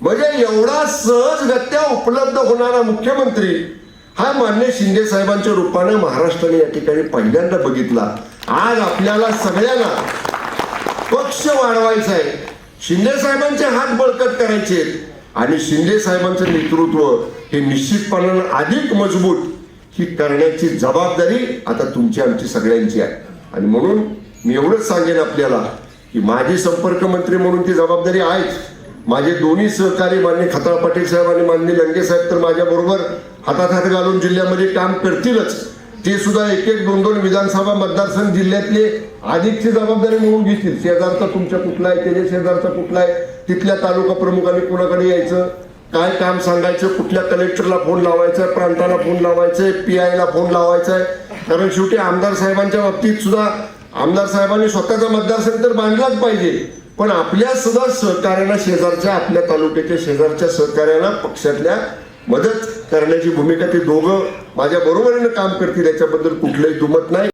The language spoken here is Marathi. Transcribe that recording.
म्हणजे एवढा सहजगत्या उपलब्ध होणारा मुख्यमंत्री हा मान्य शिंदे साहेबांच्या रूपाने महाराष्ट्राने या ठिकाणी पहिल्यांदा बघितला. आज आपल्याला सगळ्यांना पक्ष वाढवायचा आहे. शिंदे साहेबांचे हात बळकट करायचे आणि शिंदे साहेबांचं नेतृत्व हे निश्चितपणानं अधिक मजबूत ही करण्याची जबाबदारी आता तुमची आमची सगळ्यांची आहे. आणि म्हणून मी एवढंच सांगेन आपल्याला की माजी संपर्क मंत्री म्हणून ती जबाबदारी आहेच. माझे दोन्ही सहकारी मान्य खताळ पाटील साहेब आणि मान्य लंगे साहेब तर माझ्या बरोबर हातात हात घालून जिल्ह्यामध्ये काम करतीलच. ते सुद्धा एक एक दोन दोन विधानसभा मतदारसंघ जिल्ह्यातले अधिकची जबाबदारी मिळवून घेतील. शेजारचा तुमच्या कुठला आहे त्याच्या शेजारचा कुठला आहे तिथल्या तालुका प्रमुखांनी कुणाकडे यायचं काय काम सांगायचं कुठल्या कलेक्टरला फोन लावायचा आहे प्रांताला फोन लावायचा आहे पी आयला फोन लावायचा आहे. कारण शेवटी आमदार साहेबांच्या बाबतीत सुद्धा आमदार साहेबांनी स्वतःचा मतदारसंघ तर बांधलाच पाहिजे. पण आपल्या सुद्धा सहकार्यांना शेजारच्या आपल्या तालुक्याच्या शेजारच्या सहकार्यांना पक्षातल्या मदत करण्याची भूमिका ते दोघं माझ्या बरोबरीनं काम करतील याच्याबद्दल कुठलंही दुमत नाही.